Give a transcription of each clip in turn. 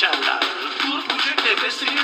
geçenler Durmayacak nefesim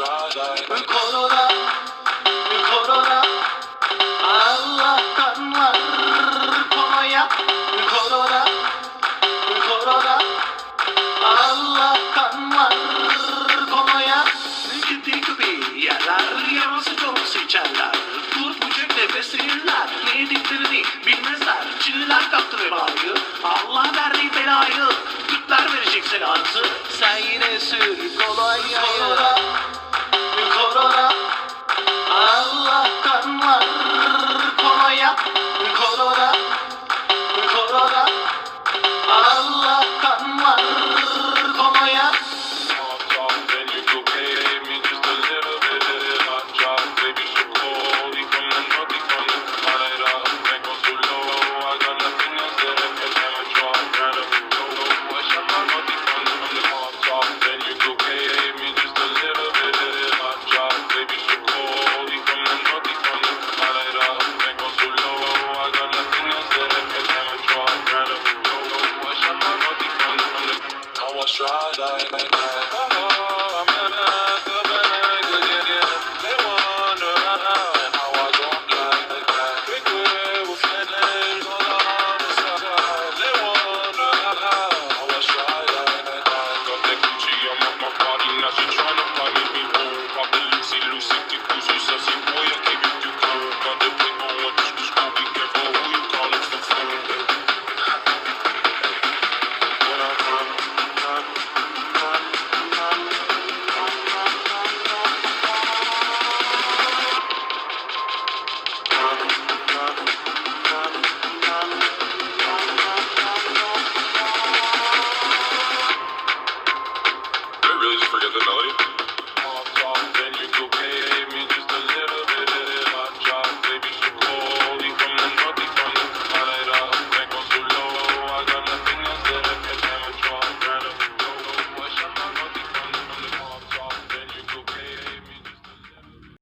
Korona, korona, Allah'tan var kolonya. Korona, korona, Allah'tan try like that. forget the melody.